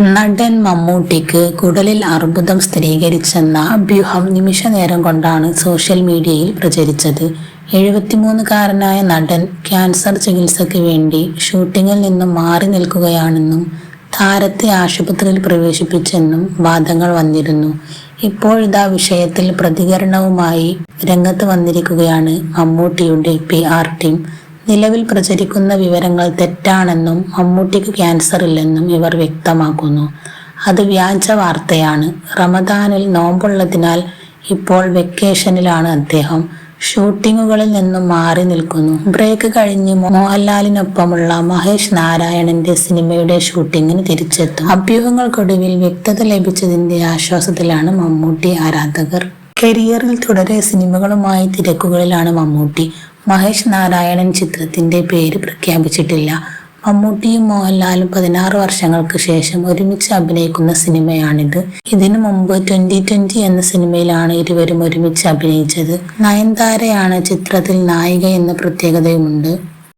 നടൻ മമ്മൂട്ടിക്ക് കുടലിൽ അർബുദം സ്ഥിരീകരിച്ചെന്ന അഭ്യൂഹം നിമിഷ നേരം കൊണ്ടാണ് സോഷ്യൽ മീഡിയയിൽ പ്രചരിച്ചത്. എഴുപത്തിമൂന്നുകാരനായ നടൻ ക്യാൻസർ ചികിത്സയ്ക്ക് വേണ്ടി ഷൂട്ടിങ്ങിൽ നിന്നും മാറി നിൽക്കുകയാണെന്നും താരത്തെ ആശുപത്രിയിൽ പ്രവേശിപ്പിച്ചെന്നും വാദങ്ങൾ വന്നിരുന്നു. ഇപ്പോഴിതാ വിഷയത്തിൽ പ്രതികരണവുമായി രംഗത്ത് വന്നിരിക്കുകയാണ് മമ്മൂട്ടിയുടെ പി ആർ ടീം. നിലവിൽ പ്രചരിക്കുന്ന വിവരങ്ങൾ തെറ്റാണെന്നും മമ്മൂട്ടിക്ക് ക്യാൻസർ ഇല്ലെന്നും ഇവർ വ്യക്തമാക്കുന്നു. അത് വ്യാജ വാർത്തയാണ്. റമദാനിൽ നോമ്പുള്ളതിനാൽ ഇപ്പോൾ വെക്കേഷനിലാണ് അദ്ദേഹം. ഷൂട്ടിങ്ങുകളിൽ നിന്നും മാറി നിൽക്കുന്നു. ബ്രേക്ക് കഴിഞ്ഞ് മോഹൻലാലിനൊപ്പമുള്ള മഹേഷ് നാരായണന്റെ സിനിമയുടെ ഷൂട്ടിങ്ങിന് തിരിച്ചെത്തും. അഭ്യൂഹങ്ങൾക്കൊടുവിൽ വ്യക്തത ലഭിച്ചതിന്റെ ആശ്വാസത്തിലാണ് മമ്മൂട്ടി ആരാധകർ. കരിയറിൽ തുടരെ സിനിമകളുമായി തിരക്കുകളിലാണ് മമ്മൂട്ടി. മഹേഷ് നാരായണൻ ചിത്രത്തിന്റെ പേര് പ്രഖ്യാപിച്ചിട്ടില്ല. മമ്മൂട്ടിയും മോഹൻലാലും പതിനാറ് വർഷങ്ങൾക്ക് ശേഷം ഒരുമിച്ച് അഭിനയിക്കുന്ന സിനിമയാണിത്. ഇതിനു മുമ്പ് ട്വന്റി ട്വന്റി എന്ന സിനിമയിലാണ് ഇരുവരും ഒരുമിച്ച് അഭിനയിച്ചത്. നയൻതാരയാണ് ചിത്രത്തിൽ നായിക എന്ന പ്രത്യേകതയുമുണ്ട്.